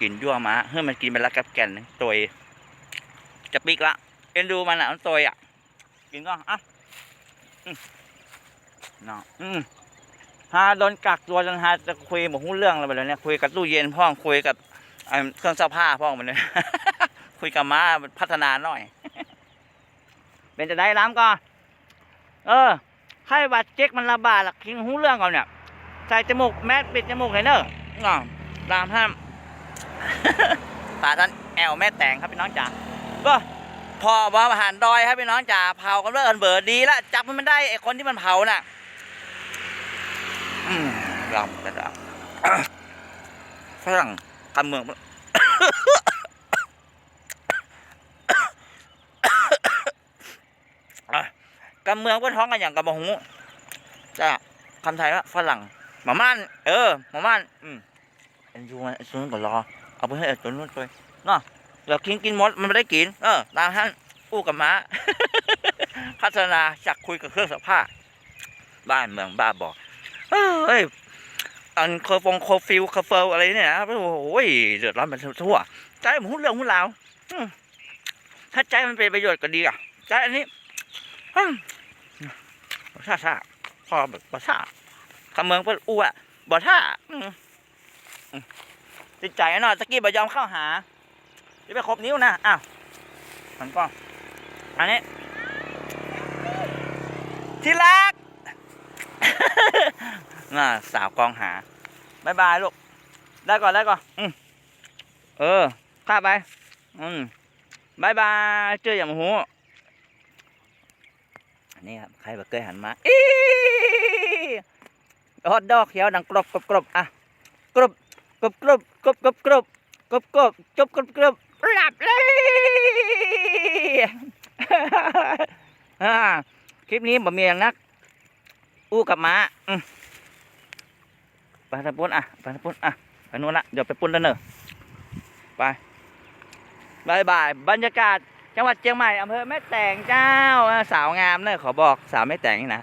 กินยั่วมาเฮ้ยมันกินไปแล้วกับแก่นตัวจะปิกละเอ็นดูมันอะมันตัวอะกินก็อะอืมเนาะอืมฮาโดนกักตัวจนฮาจะคุยหมดหุ้นเรื่องอะไรแบบนี้คุยกับตู้เย็นพ่องคุยกับเครื่องซักผ้าพ่องมันเนี่ยคุยกับม้าพัฒนาหน่อย เป็นจะได้ล้ำก่อนเออไข้หวัดเจ๊กมันระบาดหลักคิงหูเรื่องก่อนเนี่ย ใส่จมูกแมสปิดจมูกให้เนอะ ตามห้ามป่าท่านแอลแม่แตงครับพี่น้องจ๋าก็พอว่าอาหารดอยครับพี่น้องจ๋าเผากันเลิกกันเบิดดีละจับมันไม่ได้ไอคนที่มันเผาน่ะอืมรำกันรำฝรั่งกำเมืองกำเมืองก็ท้องกันอย่างกำบะหูจ้ะคำไทยว่าฝรั่งหมาม่านเออหมาม่านอืม อ็นยูไอ้ตัวนู้นก็รอ เอาไปให้ไอ้ตัวนู้นไปเนาะเดี๋ยวกินกินมดมันไม่ได้กิน เออตามท่านอู้กับม้า พัฒนาจากคุยกับเครื่องสักผ้าบ้านเมืองบ้าบอกเอ้ยอันเคอร์ฟงเคอร์ฟิวเคอร์เฟลอะไรเนี่ยนะโอ้โหเดือดร้อนไปทั่วใจมันหุ้นเรื่องหุ้นราวถ้าใจมันเป็นประโยชน์ก็ดีอะใจอันนี้อืมบ่ท่าท่าพอแบบบ่ท่าคำเมืองเพิ่นอู้อะบ่ท่า ติดใจหน่อยตะกี้บ่ยอมเข้าหาจะไปครบนิ้วนะอ้าวมันก็อันนี้ที่รักน่าสาวกองหาบายบายลูก ได้ก่อนได้ก่อนอืมเออข้าไป อืมบายบายเจออย่างหูอันี่ครับ ใครแบบเคยหันมาอีฮอตดอกเขียวดังกรบกรบกรบอะกรบ กรบกรอบกรบกรอบกรบกรอบกรบจบกรบกรอบหลับเลยอ่าคลิปนี้บ่มีอย่างนัก อู้กับม้าไปทางปุ้นอะไปทางปุ้นอะไปนู้นละเดี๋ยวไปปุ้นแล้วเนอะไปบายบายบรรยากาศจังหวัดเชียงใหม่อำเภอแม่แตงเจ้าอ่าสาวงามเนอะขอบอกสาวแม่แตงนี่นะ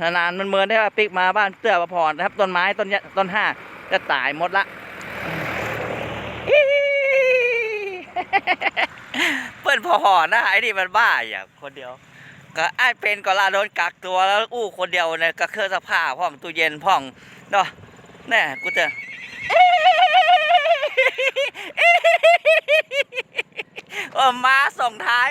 นานๆมันเมินได้ว่าปิกมาบ้านเตื้อประพรนะครับ ต้นไม้ต้นยต้นห้าจะตายหมดละเปิ้นพอหอนะไอ้นี่มันบ้าอย่างคนเดียว ก็ไอ้เป็นก็ลาโดนกักตัวแล้วอู้คนเดียวเนี่ยก็เครื่องซักผ้าพ่องตู้เย็นพ่องเนาะแน่กูจะเออมาส่งท้าย